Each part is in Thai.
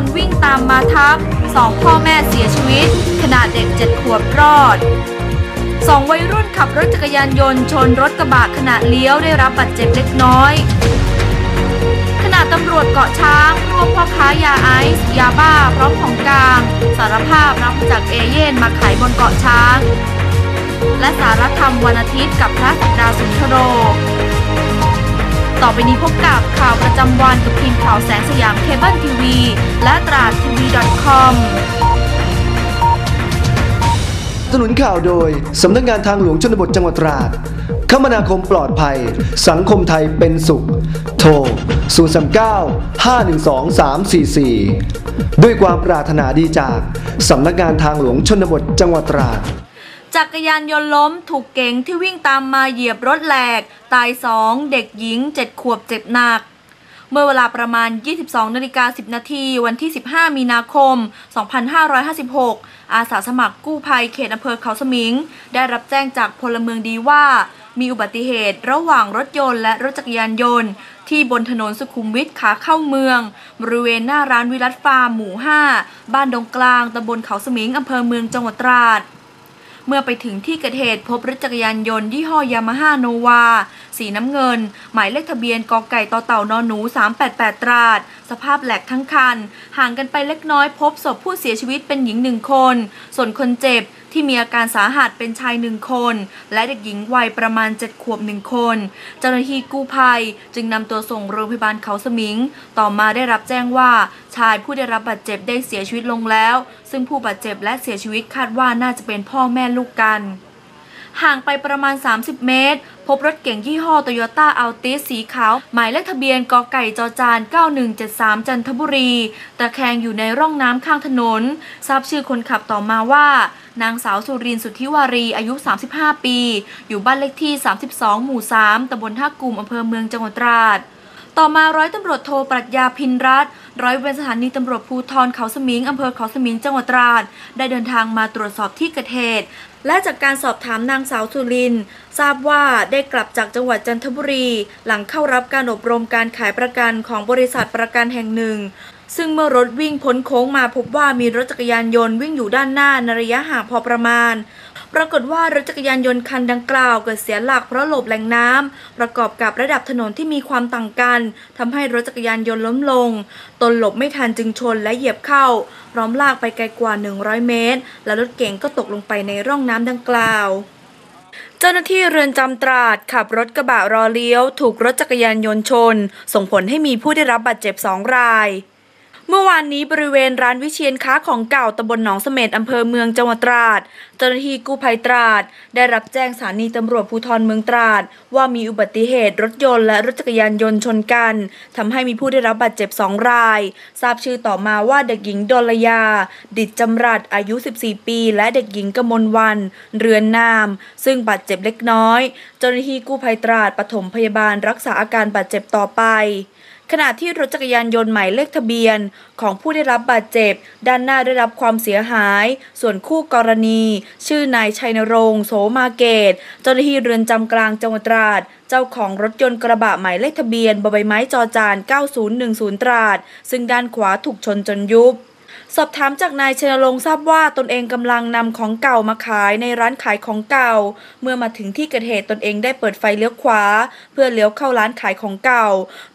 นต์วิ่งตามมาทับสองพ่อแม่เสียชีวิต ขณะเด็กเจ็ดขวบรอดสองวัยรุ่นขับรถจักรยานยนต์ชนรถกระบะขณะเลี้ยวได้รับบาดเจ็บเล็กน้อย ขณะตำรวจเกาะช้างรวบพ่อค้ายาไอซ์ยาบ้าพร้อมของกลาง สารภาพรับจากเอเย่นมาขายบนเกาะช้าง และสารธรรมวันอาทิตย์กับพระสักดาสุนทโร ต่อไปนี้พบกับข่าวประจำวันกับทีมข่าวแสงสยามเคเบิลทีวี และตราดทีวี .com สนุนข่าวโดย สำนักงานทางหลวงชนบทจังหวัดตราด คมนาคมปลอดภัย สังคมไทยเป็นสุข โทร 039 512 344 ด้วยความปรารถนาดีจาก สำนักงานทางหลวงชนบทจังหวัดตราด จักรยานยนต์ล้มถูกเก๋งที่วิ่งตามมาเหยียบรถแหลก ตายสองเด็กหญิง 7 ขวบเจ็บหนัก เมื่อเวลาประมาณ 22นาฬิกา10 นาทีวันที่ 15 มีนาคม 2556 อาสาสมัครกู้ภัยเขตอำเภอเขาสมิง ได้รับแจ้งจากพลเมืองดีว่า มีอุบัติเหตุระหว่างรถยนต์และรถจักรยานยนต์ ที่บนถนนสุขุมวิทขาเข้าเมือง บริเวณหน้าร้านวิรัตฟาร์มหมู่ 5 บ้านดงกลางตำบลเขาสมิงอำเภอเมืองจังหวัดตราด เมื่อไปถึงที่เกิดเหตุพบรถจักรยานยนต์ยี่ห้อยามาฮ่าโนวาสีน้ำเงิน หมายเลขทะเบียนกอไก่ต่อเต่านอนหนู 388 ตราด สภาพแหลกทั้งคัน ห่างกันไปเล็กน้อยพบศพผู้เสียชีวิตเป็นหญิงหนึ่งคน ส่วนคนเจ็บ ที่มีอาการสาหัสเป็นชายหนึ่งคน และเด็กหญิงวัยประมาณ 7 ขวบหนึ่งคน เจ้าหน้าที่กู้ภัยจึงนำตัวส่งโรงพยาบาลเขาสมิง ต่อมาได้รับแจ้งว่าชายผู้ได้รับบาดเจ็บได้เสียชีวิตลงแล้ว ซึ่งผู้บาดเจ็บและเสียชีวิตคาดว่าน่าจะเป็นพ่อแม่ลูกกัน ห่างไปประมาณ 30 เมตร พบรถเก๋งยี่ห้อโตโยต้าอัลติสสีขาว หมายเลขทะเบียนกอไก่จอจาน 9173 จันทบุรี ตะแคงอยู่ในร่องน้ำข้างถนน ทราบชื่อคนขับต่อมาว่า นางสาวสุรินทร์สุทธิวารี อายุ 35 ปี อยู่บ้านเลขที่ 32 หมู่ 3ตำบลท่ากลุ่มอำเภอเมืองจังหวัดตราด ต่อมาร้อยตำรวจโทปรัชญาพินรัตร้อยเวรสถานีตำรวจภูธรเขาสมิงอำเภอเขาสมิงจังหวัดตราด ได้เดินทางมาตรวจสอบที่เกิดเหตุ และจากการสอบถามนางสาวสุรินทราบว่าได้กลับจากจังหวัดจันทบุรี หลังเข้ารับการอบรมการขายประกันของบริษัทประกันแห่งหนึ่ง ซึ่งเมื่อรถวิ่งพ้นโค้งมาพบว่ามีรถจักรยานยนต์วิ่งอยู่ด้านหน้าในระยะห่างพอประมาณ ปรากฏว่ารถจักรยานยนต์คันดังกล่าวเกิดเสียหลักเพราะหลบแหล่งน้ำประกอบกับระดับถนนที่มีความต่างกันทำให้รถจักรยานยนต์ล้มลง ตนหลบไม่ทันจึงชนและเหยียบเข้า พร้อมลากไปไกลกว่า 100 เมตร และรถเก๋งก็ตกลงไปในร่องน้ำดังกล่าวเจ้าหน้าที่เรือนจำตราดขับรถกระบะรอเลี้ยว ถูกรถจักรยานยนต์ชน ส่งผลให้มีผู้ได้รับบาดเจ็บสองราย เมื่อวานนี้บริเวณร้านวิเชียนค้าของเก่าตำบลหนองเสม็ดอำเภอเมืองจังหวัดตราด เจ้าหน้าที่กู้ภัยตราด ได้รับแจ้งสถานีตำรวจภูธรเมืองตราด ว่ามีอุบัติเหตุรถยนต์และรถจักรยานยนต์ชนกันทำให้มีผู้ได้รับบาดเจ็บสองราย ทราบชื่อต่อมาว่าเด็กหญิงดลยา ดิดจำรัดอายุ 14 ปี และเด็กหญิงกมลวัน เรือนนาม ซึ่งบาดเจ็บเล็กน้อย เจ้าหน้าที่กู้ภัยตราดปฐมพยาบาลรักษาอาการบาดเจ็บต่อไป ขณะที่รถจักรยานยนต์หมายเลขทะเบียน ของผู้ได้รับบาดเจ็บ ด้านหน้าได้รับความเสียหาย ส่วนคู่กรณี ชื่อนายชัยนรงค์โสมาเกต เจ้าหน้าที่เรือนจำกลางจังหวัดตราด เจ้าของรถยนต์กระบะหมายเลขทะเบียนบใบไม้จอจาน 9010 ตราด ซึ่งด้านขวาถูกชนจนยุบ สอบถามจากนายชนรงค์ทราบว่าตนเองกำลังนำของเก่ามาขายในร้านขายของเก่า เมื่อมาถึงที่เกิดเหตุตนเองได้เปิดไฟเลี้ยวขวา เพื่อเลี้ยวเข้าร้านขายของเก่า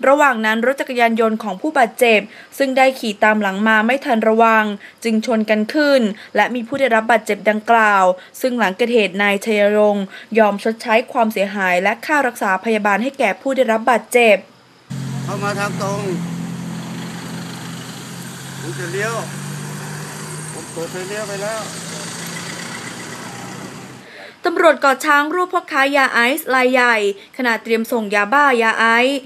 ระหว่างนั้นรถจักรยานยนต์ของผู้บาดเจ็บ ซึ่งได้ขี่ตามหลังมาไม่ทันระวัง จึงชนกันขึ้น และมีผู้ได้รับบาดเจ็บดังกล่าว ซึ่งหลังเกิดเหตุนายชยรงค์ยอมชดใช้ความเสียหาย และค่ารักษาพยาบาลให้แก่ผู้ได้รับบาดเจ็บ เข้ามาทางตรงผมจะเลี้ยว เปิดไฟเลี้ยวไปแล้วตำรวจเกาะช้างรวบพ่อค้ายาไอซ์รายใหญ่ ขณะเตรียมส่งยาบ้ายาไอซ์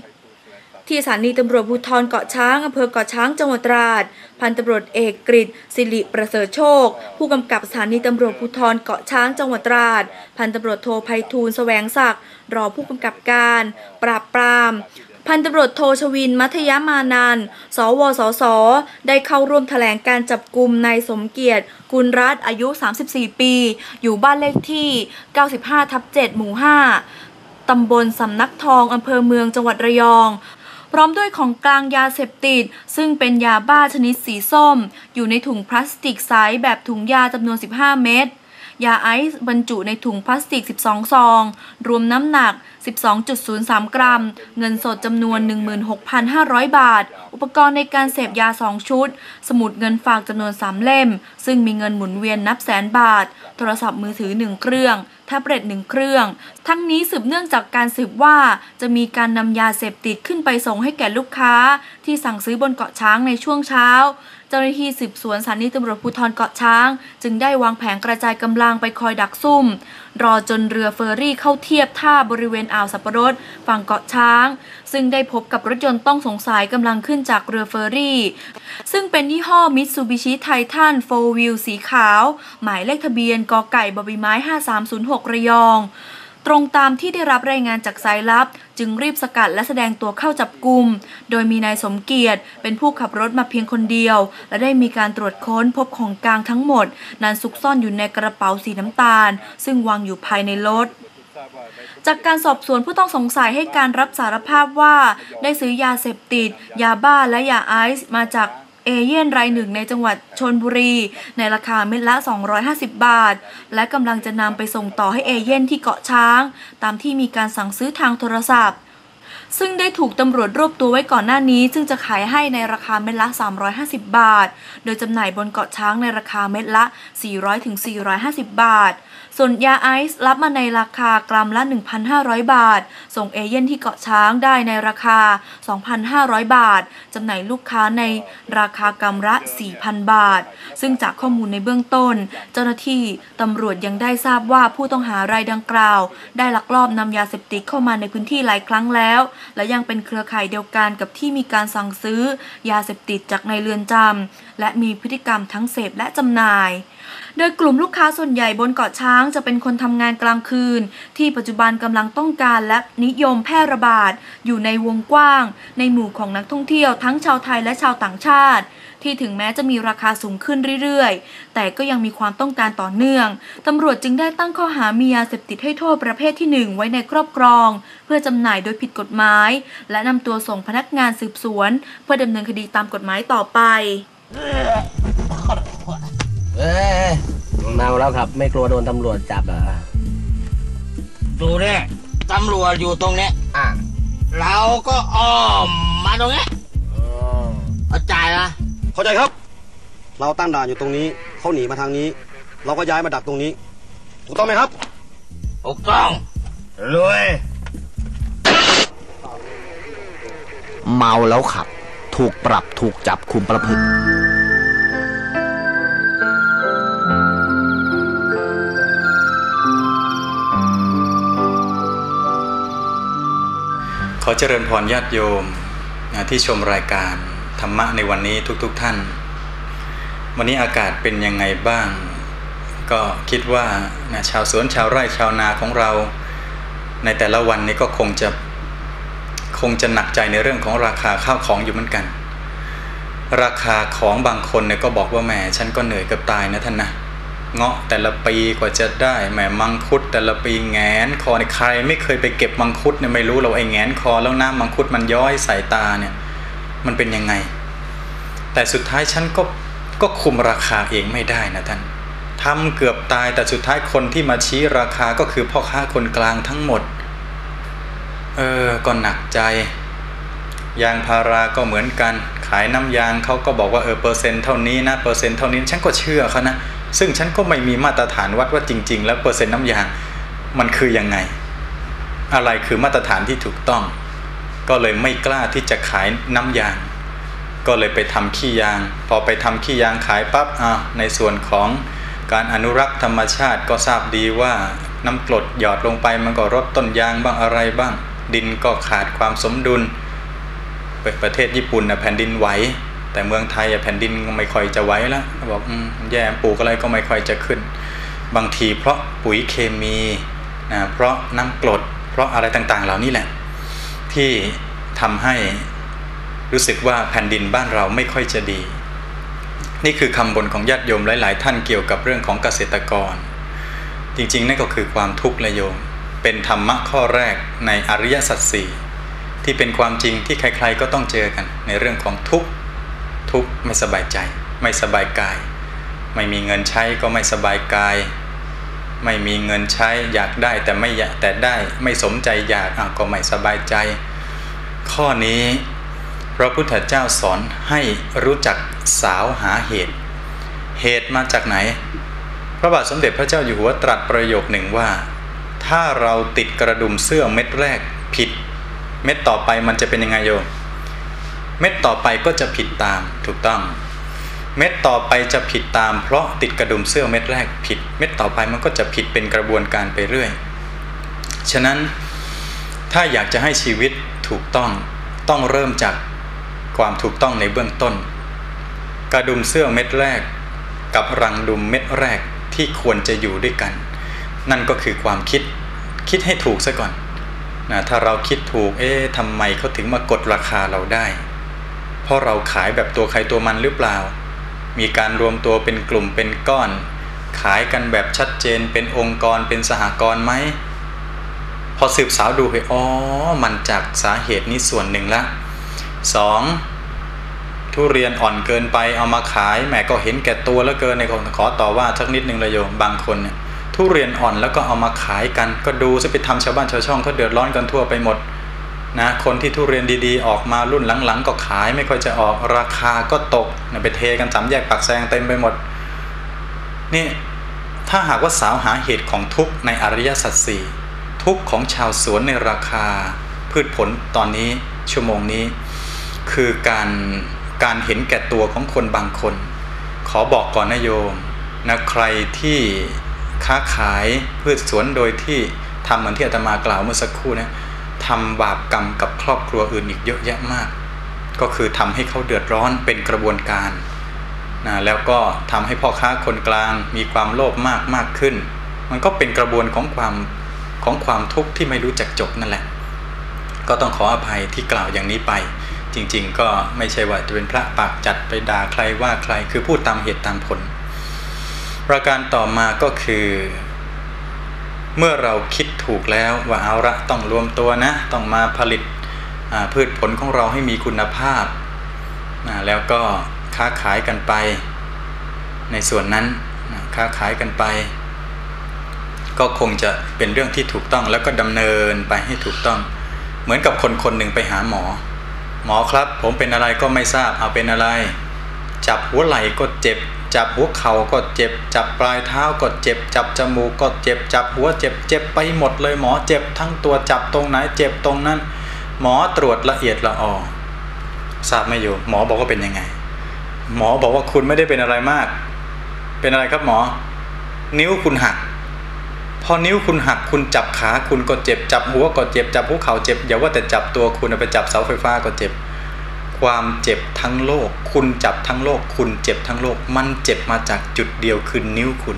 ที่สถานีตำรวจภูธรเกาะช้างอำเภอเกาะช้างจังหวัดตราด พันตำรวจเอกกฤษสิริประเสริฐโชค ผู้กำกับสถานีตำรวจภูธรเกาะช้างจังหวัดตราด พันตำรวจโทไพฑูรย์แสวงศักดิ์รอผู้กำกับการ ปราบปราม พันตำรวจโทชวินมัธยมานันสวสส ได้เข้าร่วมแถลงการจับกลุ่มนายสมเกียรติ กุลรัตน์อายุ 34 ปี อยู่บ้านเลขที่ 95 ทับ 7 หมู่ 5 ตำบลสำนักทองอำเพอเมืองจังหวัดระยอง พร้อมด้วยของกลางยาเสพติด ซึ่งเป็นยาบ้าชนิดสีส้ม อยู่ในถุงพลาสติกใสแบบถุงยาจำนวน 15 เม็ดยาไอซ์บรรจุในถุงพลาสติก 12 ซอง รวมน้ำหนัก 12.03 กรัม เงินสดจำนวน 16,500 บาท อุปกรณ์ในการเสพยา 2 ชุด สมุดเงินฝากจำนวน 3 เล่ม ซึ่งมีเงินหมุนเวียนนับแสนบาท โทรศัพท์มือถือ 1 เครื่องแท็บเล็ต1เครื่อง ทั้งนี้สืบเนื่องจากการสืบว่าจะมีการนำยาเสพติดขึ้นไปส่งให้แก่ลูกค้า ที่สั่งซื้อบนเกาะช้างในช่วงเช้า เจ้าหน้าที่สืบสวนสถานีตำรวจภูธรเกาะช้าง จึงได้วางแผนกระจายกำลังไปคอยดักซุ่ม รอจนเรือเฟอร์รี่เข้าเทียบท่าบริเวณอ่าวสับปะรดฝั่งเกาะช้าง ซึ่งได้พบกับรถยนต์ต้องสงสัยกำลังขึ้นจากเรือเฟอร์รี่ ซึ่งเป็นยี่ห้อมิตซูบิชิไททันโฟวิลสีขาว หมายเลขทะเบียนกอไก่บอใบไม้ 5306 ระยอง ตรงตามที่ได้รับรายงานจากสายลับ จึงรีบสกัดและแสดงตัวเข้าจับกลุ่ม โดยมีนายสมเกียรติ เป็นผู้ขับรถมาเพียงคนเดียว และได้มีการตรวจค้นพบของกลางทั้งหมด นั้นซุกซ่อนอยู่ในกระเป๋าสีน้ำตาล ซึ่งวางอยู่ภายในรถจากการสอบสวนผู้ต้องสงสัยให้การรับสารภาพว่า ได้ซื้อยาเสพติด ยาบ้าและยาไอซ์มาจาก เอเย่นรายหนึ่งในจังหวัดชนบุรี ในราคาเม็ดละ 250 บาท และกำลังจะนำไปส่งต่อให้เอเย่นที่เกาะช้าง ตามที่มีการสั่งซื้อทางโทรศัพท์ ซึ่งได้ถูกตำรวจรวบตัวไว้ก่อนหน้านี้ ซึ่งจะขายให้ในราคาเม็ดละ 350 บาท โดยจำหน่ายบนเกาะช้างในราคาเม็ดละ 400-450 บาท ส่วนยาไอซ์รับมาในราคากรัมละ 1,500 บาท ส่งเอเย่นที่เกาะช้างได้ในราคา 2,500 บาท จำหน่ายลูกค้าในราคากรัมละ 4,000 บาท ซึ่งจากข้อมูลในเบื้องต้น เจ้าหน้าที่ตำรวจยังได้ทราบว่าผู้ต้องหารายดังกล่าว ได้ลักลอบนำยาเสพติดเข้ามาในพื้นที่หลายครั้งแล้ว และยังเป็นเครือข่ายเดียวกันกับที่มีการสั่งซื้อ ยาเสพติดจากในเรือนจำและมีพฤติกรรมทั้งเสพและจำหน่าย โดยกลุ่มลูกค้าส่วนใหญ่บนเกาะช้างจะเป็นคนทำงานกลางคืน ที่ปัจจุบันกำลังต้องการและนิยมแพร่ระบาด อยู่ในวงกว้าง ในหมู่ของนักท่องเที่ยวทั้งชาวไทยและชาวต่างชาติ ที่ถึงแม้จะมีราคาสูงขึ้นเรื่อยๆ แต่ก็ยังมีความต้องการต่อเนื่องตำรวจจึงได้ตั้งข้อหามียาเสพติดให้โทษประเภทที่ 1 ไว้ในครอบครอง เพื่อจำหน่ายโดยผิดกฎหมาย และนำตัวส่งพนักงานสืบสวน เพื่อดำเนินคดีตามกฎหมายต่อไป เอ้ยเมาแล้วครับ ไม่กลัวโดนตำรวจจับเหรอดูเนี่ยตำรวจอยู่ตรงเนี้ยอะเราก็อ้อมมาตรงเนี้ยเข้าใจนะเข้าใจครับ เราตั้งด่านอยู่ตรงนี้เขาหนีมาทางนี้ เราก็ย้ายมาดักตรงนี้ ถูกต้องไหมครับถูกต้องรวยเมาแล้วขับ ถูกปรับถูกจับคุมประพฤติ ขอเจริญพรญาติโยมที่ชมรายการธรรมะในวันนี้ทุกๆทท่าน วันนี้อากาศเป็นยังไงบ้าง ก็คิดว่าชาวสวนชาวไร่ชาวนาของเรา ในแต่ละวันนี้ก็คงจะคงจะหนักใจในเรื่องของราคาข้าวของอยู่เหมือนกัน ราคาของบางคนเนี่ยก็บอกว่าแหมฉันก็เหนื่อยกับตายนะท่านนะ เงาะแต่ละปีกว่าจะได้แหมมังคุดแต่ละปีแงนคอในยใคร ไม่เคยไปเก็บมังคุดเนี่ยไม่รู้เราไอ้แงนคอแล้วน้ำมังคุดมันย้อยใส่ตาเนี่ยมันเป็นยังไง แต่สุดท้ายฉันก็ก็คุมราคาเองไม่ได้นะท่านทำเกือบตายแต่สุดท้ายคนที่มาชี้ราคาก็คือพ่อค้าคนกลางทั้งหมด เออก็หนักใจ ยางพาราก็เหมือนกัน ขายน้ำยางเขาก็บอกว่าเออเปอร์เซ็นต์เท่านี้นะเปอร์เซ็นต์เท่านี้ฉันก็เชื่อเขานะ ซึ่งฉันก็ไม่มีมาตรฐานวัดว่าจริง ๆ แล้วเปอร์เซ็นต์น้ำยางมันคือยังไง อะไรคือมาตรฐานที่ถูกต้อง ก็เลยไม่กล้าที่จะขายน้ำยาง ก็เลยไปทำขี้ยาง พอไปทำขี้ยางขายปั๊บอะในส่วนของการอนุรักษ์ธรรมชาติก็ทราบดีว่าน้ำกรดหยอดลงไปมันก็รดต้นยางบ้างอะไรบ้าง ดินก็ขาดความสมดุลประเทศญี่ปุ่นนะแผ่นดินไหว แต่เมืองไทยแผ่นดินไม่ค่อยจะไวแล้วบอกอแย่ปลูกอะไรก็ไม่ค่อยจะขึ้น บางทีเพราะปุ๋ยเคมีนะเพราะน้ำกรดเพราะอะไรต่างๆ เหล่านี้แหละ ที่ทำให้รู้สึกว่าแผ่นดินบ้านเราไม่ค่อยจะดี นี่คือคำบ่นของญาติโยมหลาย ๆ ท่านเกี่ยวกับเรื่องของเกษตรกร จริงๆ นั่นก็คือความทุกข์ละโยม เป็นธรรมะข้อแรกในอริยสัจสี่ที่เป็นความจริงที่ใคร ๆ ก็ต้องเจอกันในเรื่องของทุกข์ ทุกข์ไม่สบายใจ ไม่สบายกาย ไม่มีเงินใช้ก็ไม่สบายกาย ไม่มีเงินใช้อยากได้แต่ไม่อยากแต่ได้ไม่สมใจอยากอะก็ไม่สบายใจ ข้อนี้พระพุทธเจ้าสอนให้รู้จักสาวหาเหตุ เหตุมาจากไหน พระบาทสมเด็จพระเจ้าอยู่หัวตรัสประโยคหนึ่งว่า ถ้าเราติดกระดุมเสื้อเม็ดแรกผิด เม็ดต่อไปมันจะเป็นยังไงโยม เม็ดต่อไปก็จะผิดตามถูกต้อง เม็ดต่อไปจะผิดตาม เพราะติดกระดุมเสื้อเม็ดแรกผิด เม็ดต่อไปมันก็จะผิดเป็นกระบวนการไปเรื่อย ฉะนั้นถ้าอยากจะให้ชีวิตถูกต้องต้องเริ่มจากความถูกต้องในเบื้องต้น กระดุมเสื้อเม็ดแรก กับรังดุมเม็ดแรกที่ควรจะอยู่ด้วยกัน นั่นก็คือความคิดคิดให้ถูกซะก่อนนะถ้าเราคิดถูกเอ๊ะทำไมเขาถึงมากดราคาเราได้ เพราะเราขายแบบตัวใครตัวมันหรือเปล่า มีการรวมตัวเป็นกลุ่มเป็นก้อน ขายกันแบบชัดเจนเป็นองค์กรเป็นสหกรณ์ไหมพอสืบสาวดูไปอ๋อมันจากสาเหตุนี้ส่วนหนึ่งละสองทุเรียนอ่อนเกินไปเอามาขายแหมก็เห็นแก่ตัวแล้วเกินในคนขอต่อว่าสักนิดหนึ่งเลยโยมบางคนเนี่ยทุเรียนอ่อนแล้วก็เอามาขายกัน ก็ดูจะไปทำชาวบ้านชาวช่องเขาเดือดร้อนกันทั่วไปหมด นะคนที่ทุเรียนดีๆ ออกมารุ่นหลังๆ ก็ขายไม่ค่อยจะออกราคาก็ตกนะไปเทกันสามแยกปากแซงเต็มไปหมดนี่ถ้าหากว่าสาวหาเหตุของทุกข์ในอริยสัจสี่ทุกข์ของชาวสวนในราคา พืชผลตอนนี้ชั่วโมงนี้ คือการการเห็นแก่ตัวของคนบางคน ขอบอกก่อนนะโยมนะใครที่ค้าขายพืชสวนโดยที่ทำเหมือนที่อาตมากล่าวเมื่อสักครู่นะ ทำบาปกรรมกับครอบครัวอื่นอีกเยอะแยะมาก ก็คือทำให้เขาเดือดร้อนเป็นกระบวนการนะแล้วก็ทำให้พ่อค้าคนกลางมีความโลภมากมากขึ้น มันก็เป็นกระบวนของความของความทุกข์ที่ไม่รู้จักจบนั่นแหละ ก็ต้องขออภัยที่กล่าวอย่างนี้ไป จริงๆ ก็ไม่ใช่ว่าจะเป็นพระปากจัดไปด่าใครว่าใครคือพูดตามเหตุตามผล ประการต่อมาก็คือ เมื่อเราคิดถูกแล้วว่าเอาละต้องรวมตัวนะ ต้องมาผลิตพืชผลของเราให้มีคุณภาพนะแล้วก็ค้าขายกันไป ในส่วนนั้นนะค้าขายกันไป ก็คงจะเป็นเรื่องที่ถูกต้องแล้วก็ดำเนินไปให้ถูกต้อง เหมือนกับคนคนหนึ่งไปหาหมอ หมอครับ ผมเป็นอะไรก็ไม่ทราบเอาเป็นอะไร จับหัวไหล่ก็เจ็บ จับหัวเข่าก็เจ็บ จับปลายเท้าก็เจ็บ จับจมูกก็เจ็บ จับหัวเจ็บ เจ็บไปหมดเลยหมอเจ็บทั้งตัวจับตรงไหนเจ็บตรงนั้น หมอตรวจละเอียดละออทราบไหมโยมหมอบอกว่าเป็นยังไง หมอบอกว่าคุณไม่ได้เป็นอะไรมาก เป็นอะไรครับหมอ นิ้วคุณหัก พอนิ้วคุณหักคุณจับขาคุณก็เจ็บ จับหัวก็เจ็บ จับหัวเข่าเจ็บอย่าว่าแต่จับตัวคุณไปจับเสาไฟฟ้าก็เจ็บ ความเจ็บทั้งโลก คุณจับทั้งโลก คุณเจ็บทั้งโลก มันเจ็บมาจากจุดเดียวคือนิ้วคุณ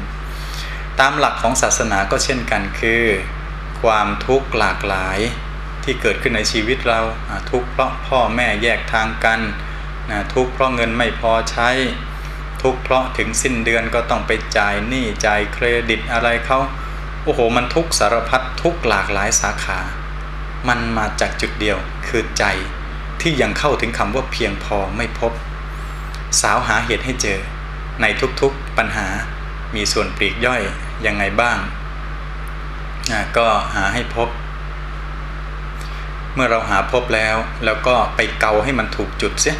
ตามหลักของศาสนาก็เช่นกันคือ ความทุกข์หลากหลายที่เกิดขึ้นในชีวิตเราทุกข์เพราะพ่อแม่แยกทางกันนะทุกข์เพราะเงินไม่พอใช้ ทุกข์เพราะถึงสิ้นเดือนก็ต้องไปจ่ายหนี้จ่ายเครดิตอะไรเขาโอ้โห มันทุกข์สารพัดทุกข์หลากหลายสาขา มันมาจากจุดเดียวคือใจ ที่ยังเข้าถึงคำว่าเพียงพอไม่พบ สาวหาเหตุให้เจอ ในทุกๆปัญหามีส่วนปลีกย่อยยังไงบ้าง ก็หาให้พบ เมื่อเราหาพบแล้ว แล้วก็ไปเกาให้มันถูกจุดเสีย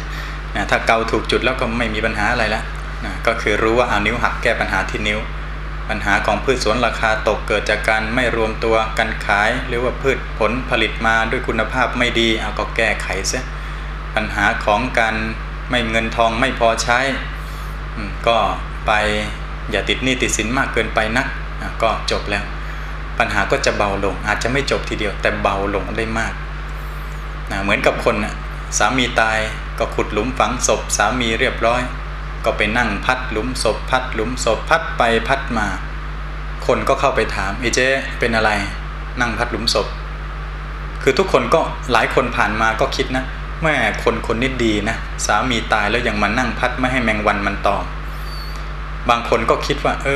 นะถ้าเกาถูกจุดแล้วก็ไม่มีปัญหาอะไรแล้วนะก็คือรู้ว่าเอานิ้วหักแก้ปัญหาที่นิ้ว ปัญหาของพืชสวนราคาตกเกิดจากการไม่รวมตัวกันขาย หรือว่าพืชผลผลิตมาด้วยคุณภาพไม่ดีเอาก็แก้ไขเสียปัญหาของการไม่เงินทองไม่พอใช้ ก็ไปอย่าติดหนี้ติดสินมากเกินไปนักก็จบแล้ว ปัญหาก็จะเบาลง อาจจะไม่จบทีเดียวแต่เบาลงได้มากนะเหมือนกับคนนะสามีตายก็ขุดหลุมฝังศพสามีเรียบร้อย ก็ไปนั่งพัดหลุมศพพัดหลุมศพพัดไปพัดมา คนก็เข้าไปถามไอ้เจ๊เป็นอะไร นั่งพัดหลุมศพ คือทุกคนก็หลายคนผ่านมาก็คิดนะแม่คนคนนี้ดีนะสามีตายแล้วยังมานั่งพัดไม่ให้แมงวันมันตอมบางคนก็คิดว่า เอ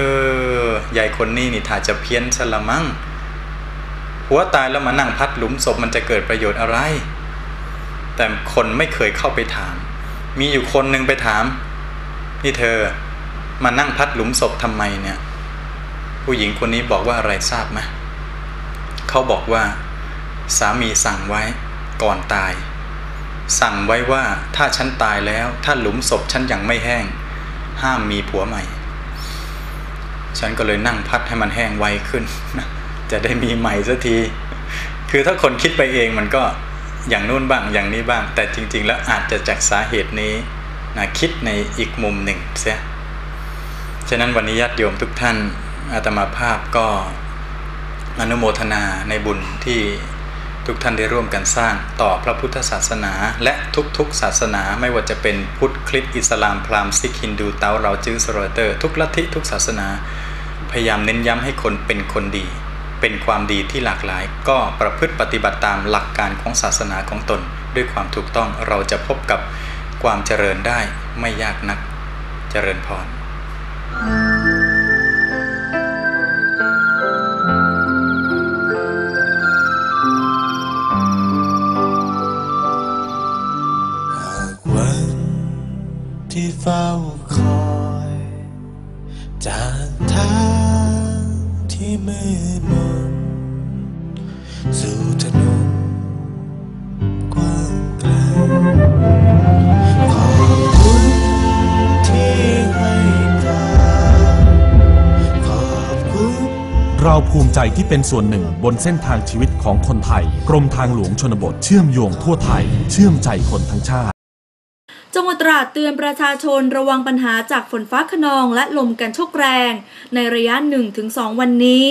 อยายคนนี้นี่ถ้าจะเพี้ยนซะละมั้งหัวตายแล้วมานั่งพัดหลุมศพมันจะเกิดประโยชน์อะไร แต่คนไม่เคยเข้าไปถาม มีอยู่คนหนึ่งไปถาม นี่เธอมานั่งพัดหลุมศพทำไมเนี่ย ผู้หญิงคนนี้บอกว่าอะไรทราบไหมเขาบอกว่า สามีสั่งไว้ก่อนตาย สั่งไว้ว่าถ้าฉันตายแล้ว ถ้าหลุมศพฉันยังไม่แห้ง ห้ามมีผัวใหม่ ฉันก็เลยนั่งพัดให้มันแห้งไวขึ้น จะได้มีใหม่สักที คือถ้าคนคิดไปเองมันก็อย่างนู้นบ้างอย่างนี้บ้าง แต่จริง ๆ แล้วอาจจะจากสาเหตุนี้ นะคิดในอีกมุมหนึ่งเสียฉะนั้นวันนี้ญาติโยมทุกท่านอาตมาภาพก็อนุโมทนาในบุญที่ทุกท่านได้ร่วมกันสร้างต่อพระพุทธศาสนา และทุกๆศาสนาไม่ว่าจะเป็นพุทธคริสต์อิสลามพราหมณ์ซิกฮินดูเตาเราจื้อสโรเตอร์ ทุกลัทธิทุกศาสนา พยายามเน้นย้ำให้คนเป็นคนดี เป็นความดีที่หลากหลาย ก็ประพฤติปฏิบัติตามหลักการของศาสนาของตน ด้วยความถูกต้องเราจะพบกับ ความเจริญได้ไม่ยากนัก เจริญพรวัน เราภูมิใจที่เป็นส่วนหนึ่งบนเส้นทางชีวิตของคนไทย กรมทางหลวงชนบทเชื่อมโยงทั่วไทย เชื่อมใจคนทั้งชาติ จังหวัดตราดเตือนประชาชนระวังปัญหาจากฝนฟ้าขนองและลมกันโชกแรง ในระยะ 1-2 วันนี้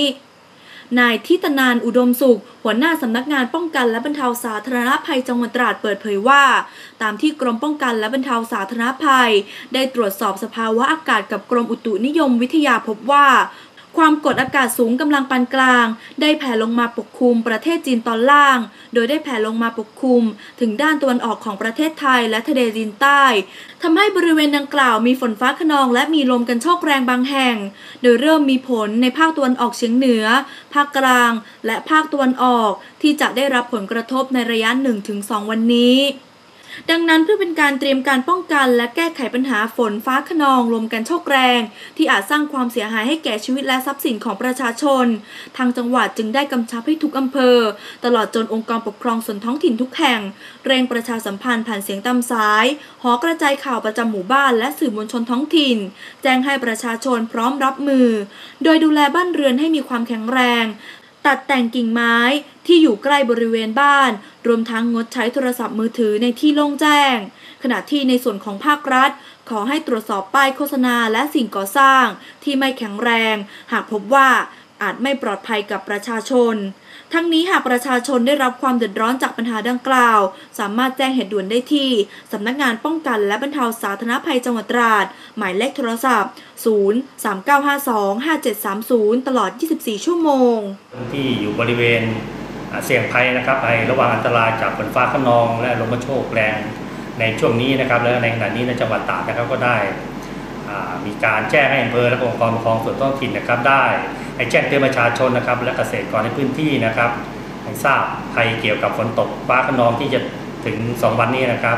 นายทิตนานอุดมสุข หัวหน้าสำนักงานป้องกันและบรรเทาสาธารณภัยจังหวัดตราดเปิดเผยว่า ตามที่กรมป้องกันและบรรเทาสาธารณภัย ได้ตรวจสอบสภาวะอากาศกับกรมอุตุนิยมวิทยาพบว่า ความกดอากาศสูงกำลังปานกลาง ได้แผ่ลงมาปกคลุมประเทศจีนตอนล่าง โดยได้แผ่ลงมาปกคลุม ถึงด้านตะวันออกของประเทศไทยและทะเลจีนใต้ทำให้บริเวณดังกล่าวมีฝนฟ้าขนอง และมีลมกันโชกแรงบางแห่ง โดยเริ่มมีผลในภาคตะวันออกเฉียงเหนือ ภาคกลาง และภาคตะวันออกที่จะได้รับผลกระทบในระยะ 1-2 วันนี้ ดังนั้นเพื่อเป็นการเตรียมการป้องกันและแก้ไขปัญหาฝนฟ้าขนองลมกันโชกแรง ที่อาจสร้างความเสียหายให้แก่ชีวิตและทรัพย์สินของประชาชน ทางจังหวัดจึงได้กำชับให้ทุกอำเภอ ตลอดจนองค์กรปกครองส่วนท้องถิ่นทุกแห่ง เร่งประชาสัมพันธ์ผ่านเสียงตามสาย หอกระจายข่าวประจำหมู่บ้านและสื่อมวลชนท้องถิ่น แจ้งให้ประชาชนพร้อมรับมือ โดยดูแลบ้านเรือนให้มีความแข็งแรง ตัดแต่งกิ่งไม้ที่อยู่ใกล้บริเวณบ้าน รวมทั้งงดใช้โทรศัพท์มือถือในที่โล่งแจ้ง ขณะที่ในส่วนของภาครัฐ ขอให้ตรวจสอบป้ายโฆษณาและสิ่งก่อสร้าง ที่ไม่แข็งแรง หากพบว่าอาจไม่ปลอดภัยกับประชาชน ทั้งนี้หากประชาชนได้รับความเดือดร้อนจากปัญหาดังกล่าว สามารถแจ้งเหตุด่วนได้ที่ สำนักงานป้องกันและบรรเทาสาธารณภัยจังหวัดตราด หมายเลขโทรศัพท์ 0 3 9 5 2 5 7 3 0 ตลอด 24 ชั่วโมง ที่อยู่บริเวณอาเสี่ยงภัยนะครับภัยระหว่างอันตรายจากฝนฟ้าขนองและลมกระโชกแรงในช่วงนี้นะครับและในขณะนี้ในจังหวัดตราดนะครับก็ได้ มีการแจ้งให้อำเภอและองค์กรปกครองส่วนท้องถิ่นนะครับ ได้ให้แจ้งเตือนประชาชนนะครับ และเกษตรกรในพื้นที่นะครับให้ทราบภัยเกี่ยวกับฝนตกฟ้าขนองที่จะถึง 2 วันนี้นะครับ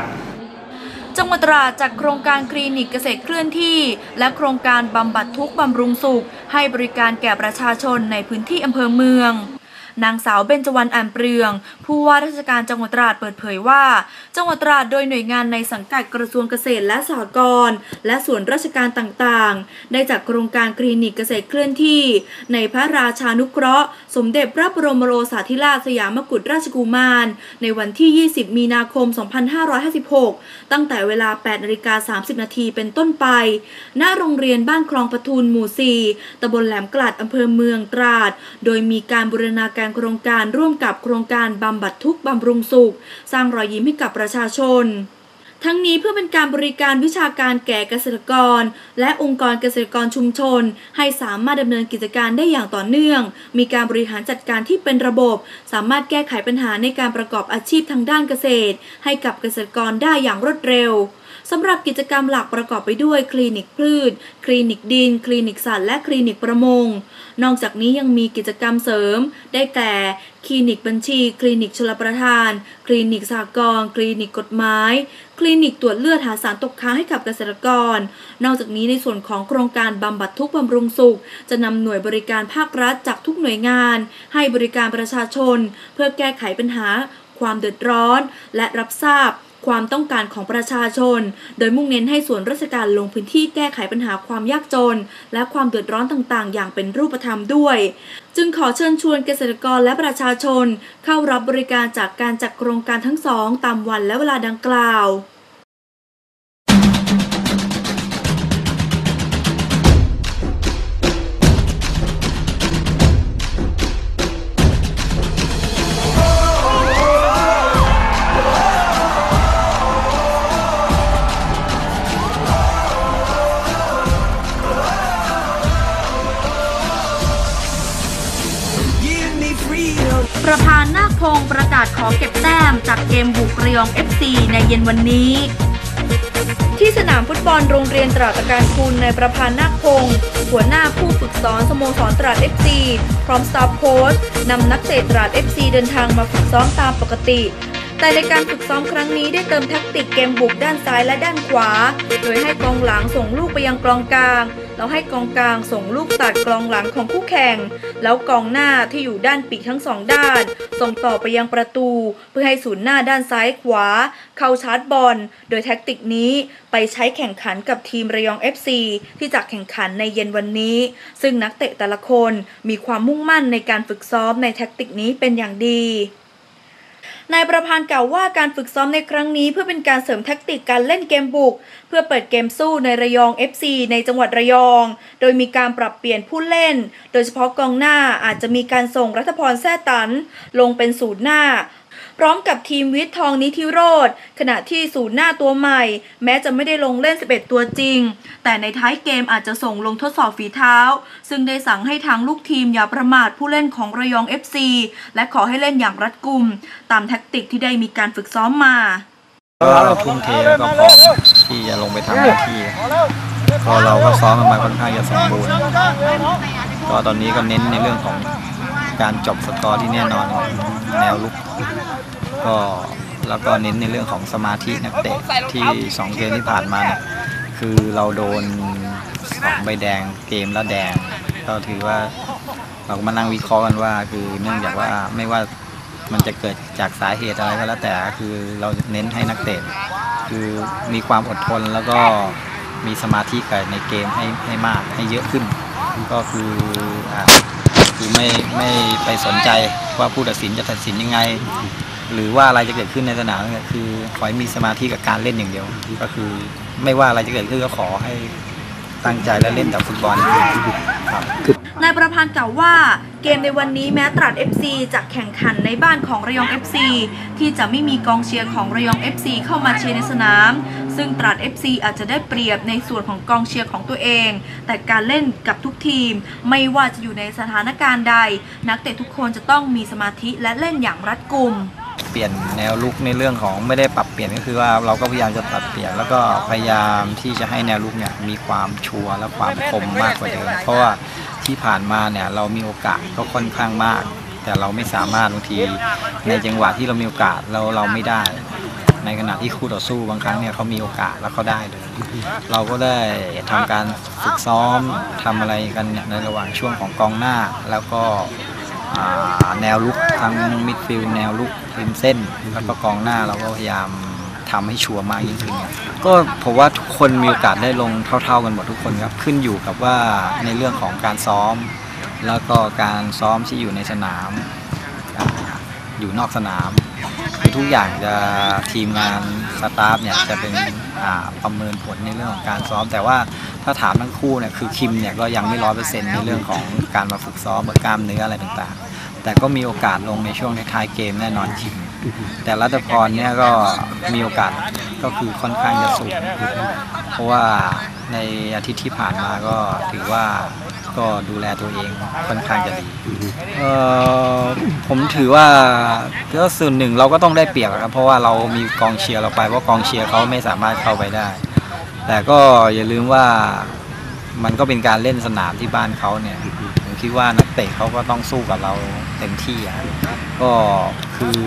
จังหวัดตราดจัดโครงการคลินิกเกษตรเคลื่อนที่ และโครงการบำบัดทุกข์บำรุงสุข ให้บริการแก่ประชาชนในพื้นที่อำเภอเมือง นางสาวเบญจวรรณอ่านเปลือง ผู้ว่าราชการจังหวัดตราดเปิดเผยว่า จังหวัดตราดโดยหน่วยงานในสังกัดกระทรวงเกษตรและสหกรณ์และส่วนราชการต่างๆ ได้จัดโครงการคลินิกเกษตรเคลื่อนที่ ในพระราชานุเคราะห์ สมเด็จพระบรมโอรสาธิราชสยามกุฎราชกุมาร ในวันที่ 20 มีนาคม 2556 ตั้งแต่เวลา 8นาฬิกา30 นาทีเป็นต้นไปณโรงเรียนบ้านคลองปทุนหมู่ 4ตำบลแหลมกลัดอำเภอเมืองตราด โดยมีการบูรณาการโครงการร่วมกับโครงการบำบัดทุกข์บำรุงสุข สร้างรอยยิ้มให้กับประชาชน ทั้งนี้เพื่อเป็นการบริการวิชาการแก่เกษตรกร และองค์กรเกษตรกรชุมชน ให้สามารถดำเนินกิจการได้อย่างต่อเนื่อง มีการบริหารจัดการที่เป็นระบบ สามารถแก้ไขปัญหาในการประกอบอาชีพทางด้านเกษตร ให้กับเกษตรกรได้อย่างรวดเร็ว สำหรับกิจกรรมหลักประกอบไปด้วยคลินิกพืช คลินิกดิน คลินิกสัตว์ และคลินิกประมง นอกจากนี้ยังมีกิจกรรมเสริม ได้แก่ คลินิกบัญชี คลินิกชลประทาน คลินิกสหกรคลินิกกฎหมาย คลินิกตรวจเลือดหาสารตกค้างให้กับเกษตรกร นอกจากนี้ในส่วนของโครงการบำบัดทุกข์บำรุงสุข จะนำหน่วยบริการภาครัฐจากทุกหน่วยงาน ให้บริการประชาชน เพื่อแก้ไขปัญหา ความเดือดร้อน และรับทราบ ความต้องการของประชาชน โดยมุ่งเน้นให้ส่วนราชการลงพื้นที่แก้ไขปัญหาความยากจน และความเดือดร้อนต่างๆ อย่างเป็นรูปธรรมด้วย จึงขอเชิญชวนเกษตรกรและประชาชน เข้ารับบริการจากการจัดโครงการทั้งสองตามวันและเวลาดังกล่าว อเก็บแต้มจากเกมบุกระยอง FC ในเย็นวันนี้ ที่สนามฟุตบอลโรงเรียนตราตะการคุณในประพานธ์นาคพงศ์หัวหน้าผู้ฝึกสอนสโมสรตราด FC พร้อมสตาฟโค้ชนำนักเตะตราด FC เดินทางมาฝึกซ้อมตามปกติแต่ในการฝึกซ้อมครั้งนี้ได้เติมแท็กติกเกมบุกด้านซ้ายและด้านขวา โดยให้กองหลังส่งลูกไปยังกองกลาง แล้วให้กองกลางส่งลูกตัดกองหลังของคู่แข่ง แล้วกองหน้าที่อยู่ด้านปีกทั้งสองด้าน ส่งต่อไปยังประตู เพื่อให้ศูนย์หน้าด้านซ้ายขวา เข้าชาร์จบอล โดยแท็กติกนี้ไปใช้แข่งขันกับทีมระยอง FC ที่จะแข่งขันในเย็นวันนี้ ซึ่งนักเตะแต่ละคนมีความมุ่งมั่นในการฝึกซ้อมในแท็กติกนี้เป็นอย่างดี นายประพันธ์กล่าวว่าการฝึกซ้อมในครั้งนี้ เพื่อเป็นการเสริมแทคติกการเล่นเกมบุก เพื่อเปิดเกมสู้ในระยอง FC ในจังหวัดระยอง โดยมีการปรับเปลี่ยนผู้เล่น โดยเฉพาะกองหน้าอาจจะมีการส่งรัฐพรแซ่ตัน ลงเป็นศูนย์หน้า พร้อมกับทีมวิทย์ทองนิธิโรธขณะที่ศูนย์หน้าตัวใหม่ แม้จะไม่ได้ลงเล่น 11 ตัวจริง แต่ในท้ายเกมอาจจะส่งลงทดสอบฝีเท้า ซึ่งได้สั่งให้ทางลูกทีมอย่าประมาทผู้เล่นของระยอง FC และขอให้เล่นอย่างรัดกุม ตามแท็กติกที่ได้มีการฝึกซ้อมมาก็ทุ่มเทแล้วก็พร้อมที่จะลงไปทำหน้าที่ก็เราก็ซ้อมกันมาค่อนข้างจะสมบูรณ์ก็ตอนนี้ก็เน้นในเรื่องของการจบสกอร์ที่แน่นอนของแนวลุก ก็แล้วก็เน้นในเรื่องของสมาธินักเตะที่สองเกมที่ผ่านมาเนี่ยคือเราโดนสองใบแดงเกมละแดง ก็ถือว่าเราก็มานั่งวิเคราะห์กันว่า คือเนื่องจากว่าไม่ว่ามันจะเกิดจากสาเหตุอะไรก็แล้วแต่คือเราเน้นให้นักเตะคือมีความอดทนแล้วก็มีสมาธิกับในเกมให้ให้มากให้เยอะขึ้น ก็คืออ่าคือไม่ไม่ไปสนใจว่าผู้ตัดสินจะตัดสินยังไง หรือว่าอะไรจะเกิดขึ้นในสนามเนี่ยคือขอให้มีสมาธิกับการเล่นอย่างเดียว ก็คือไม่ว่าอะไรจะเกิดขึ้นก็ขอให้ตั้งใจและเล่นแต่ฟุตบอลครับ นายประพันธ์กล่าวว่าเกมในวันนี้แม้ตราด FC จะแข่งขันในบ้านของระยอง FC ที่จะไม่มีกองเชียร์ของระยอง FC เข้ามาเชียร์ในสนาม ซึ่งตราด FC อาจจะได้เปรียบในส่วนของกองเชียร์ของตัวเอง แต่การเล่นกับทุกทีม ไม่ว่าจะอยู่ในสถานการณ์ใด นักเตะทุกคนจะต้องมีสมาธิและเล่นอย่างรัดกุมเปลี่ยนแนวลุกในเรื่องของไม่ได้ปรับเปลี่ยนก็คือว่าเราก็พยายามจะปรับเปลี่ยน แล้วก็พยายามที่จะให้แนวลุกเนี่ยมีความชัวร์และความคมมากกว่าเดิมเพราะว่าที่ผ่านมาเนี่ยเรามีโอกาสก็ค่อนข้างมาก แต่เราไม่สามารถบางทีในจังหวะที่เรามีโอกาสเราเราไม่ได้ ในขณะที่คู่ต่อสู้บางครั้งเนี่ยเขามีโอกาสแล้วเขาได้เลยเราก็ได้ทำการฝึกซ้อมทำอะไรกันในระหว่างช่วงของกองหน้าแล้วก็ แนวลุกทั้งมิดฟิลด์แนวลุกริมเส้นแล้วก็กองหน้าเราก็พยายามทำให้ชัวร์มากยิ่งขึ้นก็ผมว่าทุกคนมีโอกาสได้ลงเท่า ๆกันหมดทุกคนครับขึ้นอยู่กับว่าในเรื่องของการซ้อม แล้วก็การซ้อมที่อยู่ในสนาม อยู่นอกสนามคือทุกอย่างจะทีมงานสตาฟเนี่ยจะเป็นประเมินผลในเรื่องของการซ้อม แต่ว่าถ้าถามทั้งคู่เนี่ยคือคิมเนี่ยก็ยังไม่ร้อยเปอร์เซ็นต์ในเรื่องของการมาฝึกซ้อมเบกล้ามเนื้ออะไรต่างๆ แต่ก็มีโอกาสลงในช่วงท้ายเกมแน่นอนคิม แต่รัตพรเนี่ยก็มีโอกาสก็คือค่อนข้างจะสูงเพราะว่าในอาทิตย์ที่ผ่านมาก็ถือว่า ก็ดูแลตัวเองค่อนข้างจะดีเอ่อผมถือว่าก็ส่วนหนึ่งเราก็ต้องได้เปรียบอะครับเพราะว่าเรามีกองเชียร์เราไปเพราะกองเชียร์เขาไม่สามารถเข้าไปได้ แต่ก็อย่าลืมว่ามันก็เป็นการเล่นสนามที่บ้านเขาเนี่ยผมคิดว่านักเตะเขาก็ต้องสู้กับเราเต็มที่อะก็คือ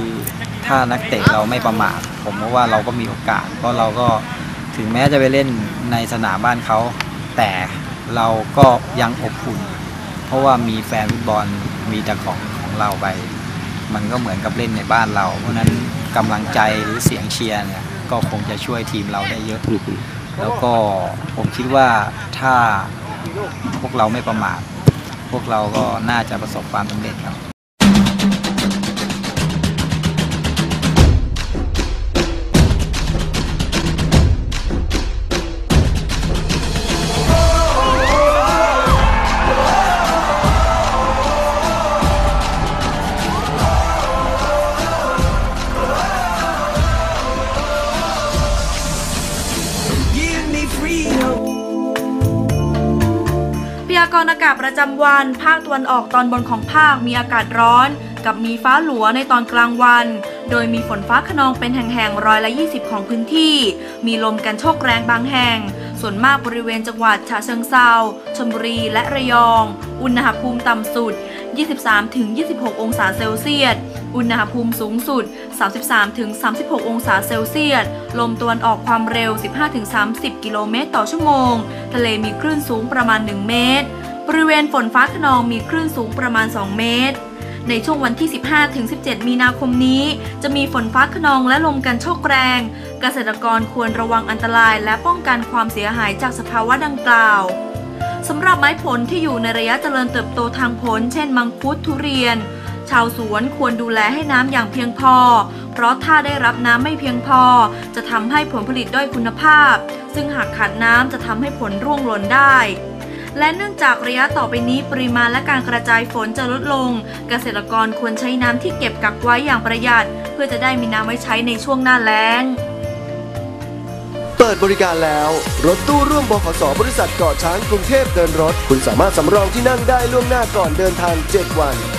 ถ้านักเตะเราไม่ประมาทผมว่าเราก็มีโอกาสเพราะเราก็ถึงแม้จะไปเล่นในสนามบ้านเขาแต่ เราก็ยังอบอุ่น เพราะว่ามีแฟนฟุตบอลมีแต่ของของเราไป มันก็เหมือนกับเล่นในบ้านเรา เพราะฉะนั้นกำลังใจหรือเสียงเชียร์เนี่ยก็คงจะช่วยทีมเราได้เยอะ แล้วก็ผมคิดว่าถ้าพวกเราไม่ประมาทพวกเราก็น่าจะประสบความสำเร็จครับ รณ์อากาศประจำวัน ภาคตะวันออกตอนบนของภาคมีอากาศร้อน กับมีฟ้าหลัวในตอนกลางวัน โดยมีฝนฟ้าขนองเป็นแห่งๆร้อยละ 20 ของพื้นที่ มีลมกันโชกแรงบางแห่ง ส่วนมากบริเวณจังหวัดฉะเชิงเซาชลบุรีและระยอง อุณหภูมิต่ำสุด 23-26 องศาเซลเซียส อุณหภูมิสูงสุด 33-36 องศาเซลเซียส ลมตะวันออกความเร็ว 15-30 กิโลเมตรต่อชั่วโมง ทะเลมีคลื่นสูงประมาณ 1 เมตร บริเวณฝนฟ้าขนองมีคลื่นสูงประมาณ 2 เมตร ในช่วงวันที่ 15-17 มีนาคมนี้ จะมีฝนฟ้าขนองและลมกันโชกแรง เกษตรกรควรระวังอันตรายและป้องกันความเสียหายจากสภาวะดังกล่าวสำหรับไม้ผลที่อยู่ในระยะเจริญเติบโตทางผล เช่น มังคุดทุเรียน ชาวสวนควรดูแลให้น้ำอย่างเพียงพอ เพราะถ้าได้รับน้ำไม่เพียงพอ จะทำให้ผลผลิตด้อยคุณภาพ ซึ่งหากขาดน้ำจะทำให้ผลร่วงหล่นได้และเนื่องจากระยะต่อไปนี้ปริมาณและการกระจายฝนจะลดลง เกษตรกรควรใช้น้ำที่เก็บกักไว้อย่างประหยัด เพื่อจะได้มีน้ำไว้ใช้ในช่วงหน้าแล้ง เปิดบริการแล้ว รถตู้ร่วมบขสบริษัทเกาะช้างกรุงเทพเดินรถ คุณสามารถสำรองที่นั่งได้ล่วงหน้าก่อนเดินทาง 7 วัน